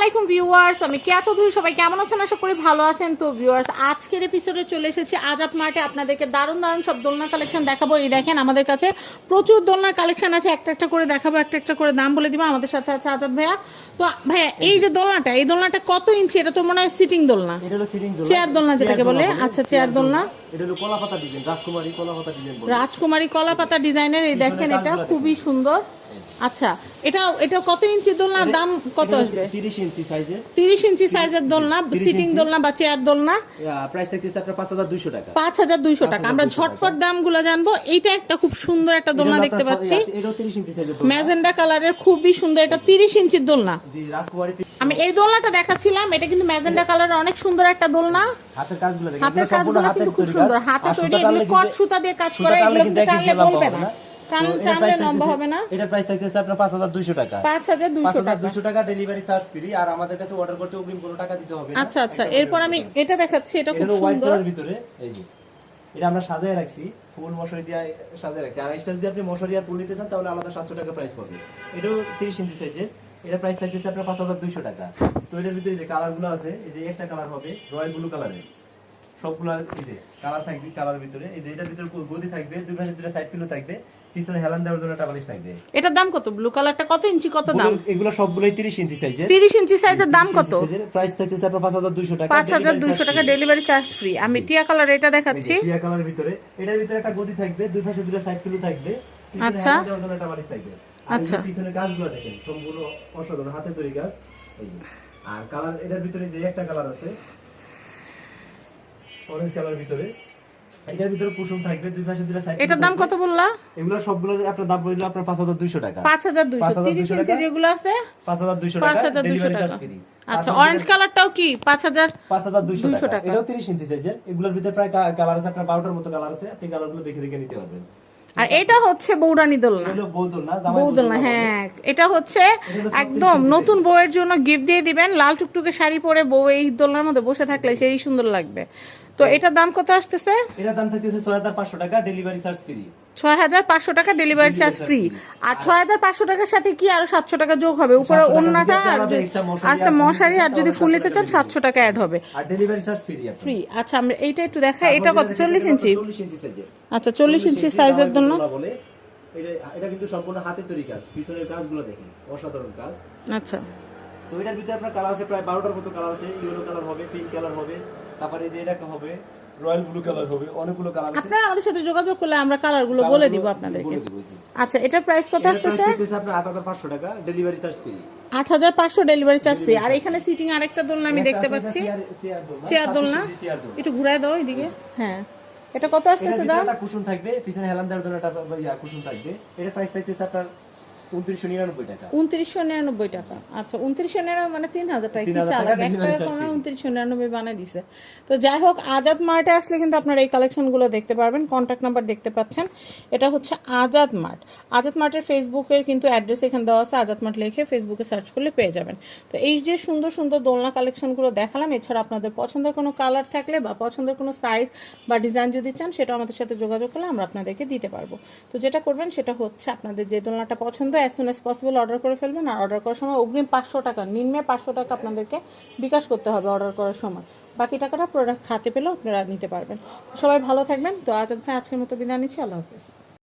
আলাইকুম ভিউয়ার্স আমি কেয়া চৌধুরী সবাই কেমন আছেন? আশা করি ভালো আছেন। তো ভিউয়ার্স আজকের এপিসোডে চলে এসেছি আজাদ মার্টে। আপনাদেরকে দারুণ দারুণ সব দোলনা কালেকশন দেখাবো। এই দেখেন আমাদের কাছে প্রচুর দোলনার কালেকশন আছে। একটা একটা করে দেখাবো একটা একটা করে দাম বলে দিব। আমাদের সাথে আছে আজাদ ভাইয়া। তো ভাইয়া এই যে দোলনাটা এই দোলনাটা কত ইঞ্চি? এটা তো মনে হয় সিটিং দোলনা। চেয়ার দোলনা। যেটাকে বলে। আচ্ছা চেয়ার দোলনা। রাজকুমারী কলা পাতা ডিজাইন বলে রাজকুমারী কলা পাতা ডিজাইনের এই দেখেন এটা খুবই সুন্দর। আচ্ছা এটা এটা কত ইঞ্চি দোলনার দাম কত আসবে? 30 ইঞ্চি সাইজের তিরিশ ইঞ্চি সাইজের দোলনা সিটিং দোলনা বা চেয়ার দোলনা? প্রাইস থাকতেছে আপনার 5200 টাকা। পাঁচ হাজার দুইশো টাকা। আমরা ঝটপট দামগুলো জানব। এইটা একটা খুব সুন্দর একটা দোলনা দেখতে পাচ্ছি। এটাও 30 ইঞ্চি সাইজের দোলনা। ম্যাজেন্ডা কালারের খুবই সুন্দর। এটা তিরিশ ইঞ্চির দোলনা। জি রাজকুমারী আমি এই দোলনাটা দেখাচ্ছিলাম। এটা কিন্তু ম্যাজেন্ডা কালারের অনেক সুন্দর একটা দোলনা। হাতের কাজগুলো দেখেন হাতের কাজগুলো কিন্তু খুব সুন্দর। হাতে তৈরি এগুলো কট সুতা দিয়ে কাজ করা এগুলো কিন্তু টানলে বলবে না। টানলে লম্বা হবে না? এটার প্রাইস থাকতেছে আপনার 5200 টাকা। পাঁচ হাজার দুইশো টাকা 5200 টাকা। ডেলিভারি চার্জ ফ্রি আর আমাদের কাছে অর্ডার করতে অগ্রিম কোনো টাকা দিতে হবে আচ্ছা আচ্ছা এরপর আমি এটা দেখাচ্ছি এটা এটা খুব সুন্দর। কালার ভিতরে এই যে। এটা আমরা সাজায় রাখছি ফুল মশারি দিয়ে সাজায় রাখছি। আর এক্সট্রা যদি আপনি মশারি আর ফুল নিতে চান তাহলে আলাদা 700 টাকা প্রাইস পড়বে। এটাও 30 ইঞ্চি সাইজের এটা প্রাইস থাকতেছে আপনার 5200 টাকা। তো এটার ভিতরে যে কালারগুলো আছে এই যে একটা কালার হবে রয়্যাল ব্লু কালারের সবগুলো কালার থাকবে কালারের ভিতরে। এই যে এটার ভিতরে গদি থাকবে দুই পাশে দুটো সাইড পিলো থাকবে পিছনে হেলান দেওয়ার জন্য একটা বালিশ থাকবে। এটার দাম কত? ব্লু কালারটা কত ইঞ্চি কত দাম? এগুলো সবগুলোই 30 ইঞ্চি সাইজের তিরিশ ইঞ্চি সাইজের দাম কত? প্রাইস থাকতেছে আপনার 5200 টাকা। পাঁচ হাজার দুইশো টাকা ডেলিভারি চার্জ ফ্রি আমি টিয়া কালার এটা দেখাচ্ছি। টিয়া কালার ভিতরে এটার ভিতরে একটা গদি থাকবে দুই পাশে দুটো সাইড পিলো থাকবে আচ্ছা। দেওয়ার জন্য একটা বালিশ থাকবে। আচ্ছা। পিছনে কাজগুলো দেখেন সম্পূর্ণ অসাধারণ হাতে তৈরি যে। আর কালার এটার ভিতরে যে একটা কালার আছে অরেঞ্জ কালার ভিতরে। এটার ভিতরে কুসুম থাকবে দুই পাশে দুটো সাইড এটার দাম কত বললা? এগুলো সবগুলো আপনার দাম পড়ল আপনার 5200 টাকা। পাঁচ হাজার 5,200 তিরিশ ইঞ্চি যেগুলো আছে? 5200 পাঁচ টাকা। হাজার দুইশো ডেলিভারি টাকা। চার্জ আচ্ছা অরেঞ্জ কালারটাও কি? পাঁচ হাজার 5200 200 টাকা। টাকা। এটাও 30 ইঞ্চি সাইজের এগুলোর ভিতরে প্রায় কালার আছে আপনার 12টার মতো কালার আছে আপনি কালারগুলো দেখে দেখে নিতে পারবেন। আর এটা হচ্ছে বৌরানি দোলনা। বৌদোলনা হ্যাঁ। এটা হচ্ছে একদম নতুন বউয়ের জন্য গিফট দিয়ে দিবেন। লাল টুকটুকে শাড়ি পরে বউ এই দোলনার মধ্যে বসে থাকলে সেই সুন্দর লাগবে। তো এটার দাম কত আসতেছে? এটা দাম থাকতেছে 6500 টাকা ডেলিভারি চার্জ ফ্রি ছয় হাজার পাঁচশো টাকা ডেলিভারি চার্জ ফ্রি আর ছয় হাজার পাঁচশো টাকার সাথে কি আরও সাতশো টাকা যোগ হবে? উপরে 700 অন্যটা আর আচ্ছা মশারি আর যদি ফুল নিতে চান সাতশো টাকা অ্যাড হবে। আর ডেলিভারি চার্জ ফ্রি ফ্রি আচ্ছা আমরা এইটা একটু দেখাই। এটা কত? চল্লিশ ইঞ্চি। 40 ইঞ্চি সাইজের আচ্ছা চল্লিশ ইঞ্চি সাইজের জন্য। এটা এটা কিন্তু সম্পূর্ণ হাতে তৈরি কাজ পিছনের কাজগুলো দেখেন অসাধারণ কাজ। আচ্ছা। তো এটার ভিতরে আপনার কালার আছে প্রায় 12টার মতো কালার আছে ইয়েলো কালার হবে পিঙ্ক কালার হবে তারপরে যে এটা হবে রয়্যাল ব্লু কালার হবে অনেকগুলো কালার আছে। আপনারা আমাদের সাথে যোগাযোগ করলে আমরা কালারগুলো বলে দিব আপনাদেরকে। আচ্ছা এটার প্রাইস কত আসতেছে? আপনার 8500 টাকা ডেলিভারি চার্জ ফ্রি আট হাজার পাঁচশো ডেলিভারি চার্জ ফ্রি আর এখানে সিটিং আরেকটা দোলনা আমি দেখতে পাচ্ছি। চেয়ার দোলনা। একটু ঘুরাই দাও এদিকে। হ্যাঁ। এটা কত আসতেছে দাম? একটা কুশন থাকবে পিছনে হেলান দেওয়ার জন্য একটা কুশন থাকবে। এটা প্রাইস থাকতেছে আপনার 2999 টাকা। উনত্রিশশো নিরানব্বই টাকা। আচ্ছা উনত্রিশশো নিরানব্বই মানে তিন হাজার টাকা। কি চালাক এক টাকা কমে উনত্রিশশো নিরানব্বই বানিয়ে দিছে। তো যাই হোক আজাদ মার্টে আসলে কিন্তু আপনারা এই কালেকশনগুলো দেখতে পারবেন কন্ট্যাক্ট নাম্বার দেখতে পাচ্ছেন। এটা হচ্ছে আজাদ মার্ট। আজাদ মার্টের ফেসবুকের কিন্তু অ্যাড্রেস এখানে দেওয়া আছে আজাদ মার্ট লিখে ফেসবুকে সার্চ করলে পেয়ে যাবেন। তো এই যে সুন্দর সুন্দর দোলনা কালেকশনগুলো দেখালাম এছাড়া আপনাদের পছন্দের কোনো কালার থাকলে বা পছন্দের কোনো সাইজ বা ডিজাইন যদি চান সেটা আমাদের সাথে যোগাযোগ করলে আমরা আপনাদেরকে দিতে পারব। তো যেটা করবেন সেটা হচ্ছে আপনাদের যে দোলনাটা পছন্দ as soon as possible order করে ফেলবেন আর অর্ডার করার সময় অগ্রিম পাঁচশো টাকা, নিম্নে পাঁচশো টাকা আপনাদেরকে বিকাশ করতে হবে অর্ডার করার সময়। বাকি টাকাটা প্রোডাক্ট হাতে পেলেও আপনারা নিতে পারবেন। সবাই ভালো থাকবেন। তো আজাদ ভাই আজকের মতো বিদায় নিচ্ছি। আল্লাহ হাফিজ।